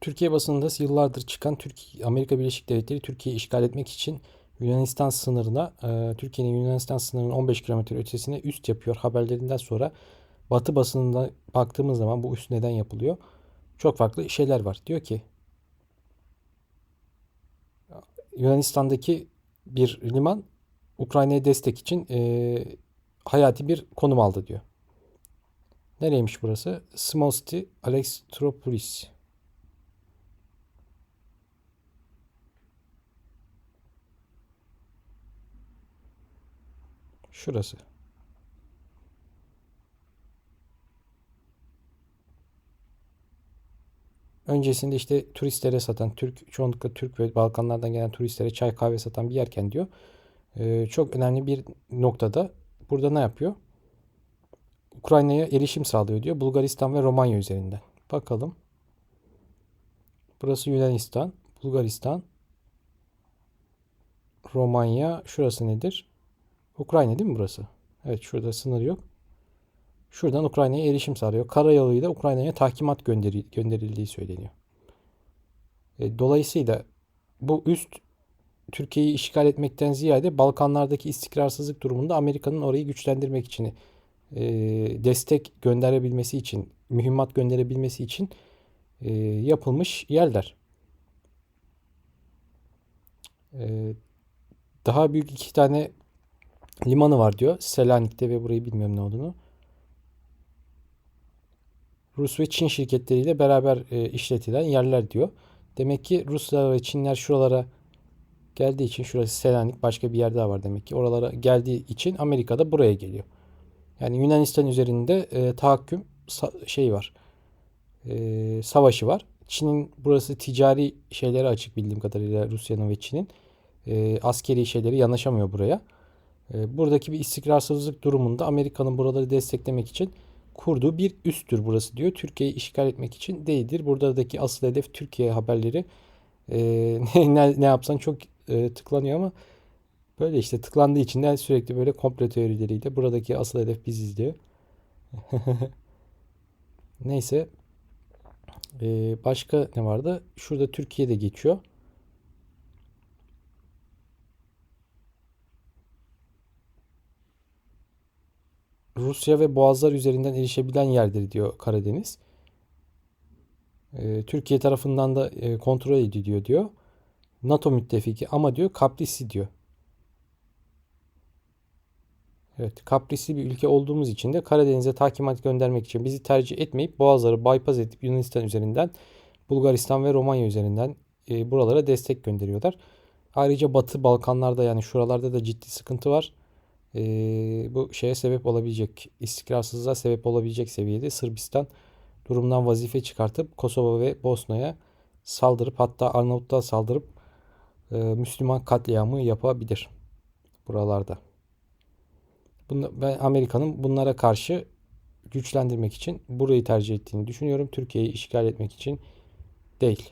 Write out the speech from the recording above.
Türkiye basınında yıllardır çıkan Türkiye, Amerika Birleşik Devletleri Türkiye'yi işgal etmek için Yunanistan sınırına, e, Türkiye'nin Yunanistan sınırının 15 kilometre ötesine üst yapıyor haberlerinden sonra Batı basınında baktığımız zaman bu üst neden yapılıyor? Çok farklı şeyler var. Diyor ki Yunanistan'daki bir liman Ukrayna'ya destek için e, hayati bir konum aldı diyor. Nereymiş burası? Smosti Alexandroupolis. Şurası. Öncesinde işte turistlere satan, Türk çoğunlukla Türk ve Balkanlardan gelen turistlere çay kahve satan bir yerken diyor. Ee, çok önemli bir noktada burada ne yapıyor? Ukrayna'ya erişim sağlıyor diyor. Bulgaristan ve Romanya üzerinden. Bakalım. Burası Yunanistan, Bulgaristan, Romanya. Şurası nedir? Ukrayna değil mi burası? Evet şurada sınır yok. Şuradan Ukrayna'ya erişim sağlıyor. Karayoluyla Ukrayna'ya tahkimat gönderi, gönderildiği söyleniyor. E, dolayısıyla bu üst Türkiye'yi işgal etmekten ziyade Balkanlardaki istikrarsızlık durumunda Amerika'nın orayı güçlendirmek için e, destek gönderebilmesi için, mühimmat gönderebilmesi için e, yapılmış yerler. E, daha büyük iki tane limanı var diyor. Selanik'te ve burayı bilmiyorum ne olduğunu. Rus ve Çin şirketleriyle beraber e, işletilen yerler diyor. Demek ki Ruslar ve Çinler şuralara geldiği için şurası Selanik başka bir yer daha var demek ki. Oralara geldiği için Amerika da buraya geliyor. Yani Yunanistan üzerinde e, tahakküm şey var. E, savaşı var. Çin'in burası ticari şeyleri açık bildiğim kadarıyla Rusya'nın ve Çin'in e, askeri şeyleri yanaşamıyor buraya. E, buradaki bir istikrarsızlık durumunda Amerika'nın buraları desteklemek için kurduğu bir üsttür burası diyor. Türkiye'yi işgal etmek için değildir. Buradaki asıl hedef Türkiye haberleri. E, ne, ne yapsan çok e, tıklanıyor ama böyle işte tıklandığı için de sürekli böyle komplo teorileriyle buradaki asıl hedef biziz diyor. Neyse. E, başka ne vardı? Şurada Türkiye'de geçiyor. Rusya ve boğazlar üzerinden erişebilen yerdir diyor Karadeniz. Ee, Türkiye tarafından da e, kontrol ediliyor diyor. NATO müttefiki ama diyor kaprisli diyor. Evet, kaprisli bir ülke olduğumuz için de Karadeniz'e tahkimat göndermek için bizi tercih etmeyip boğazları bypass edip Yunanistan üzerinden, Bulgaristan ve Romanya üzerinden e, buralara destek gönderiyorlar. Ayrıca Batı Balkanlarda yani şuralarda da ciddi sıkıntı var e, bu şeye sebep olabilecek, istikrarsızlığa sebep olabilecek seviyede Sırbistan durumdan vazife çıkartıp Kosova ve Bosna'ya saldırıp hatta Arnavutluğa saldırıp e, Müslüman katliamı yapabilir buralarda. Bunu, ben Amerika'nın bunlara karşı güçlendirmek için burayı tercih ettiğini düşünüyorum. Türkiye'yi işgal etmek için değil.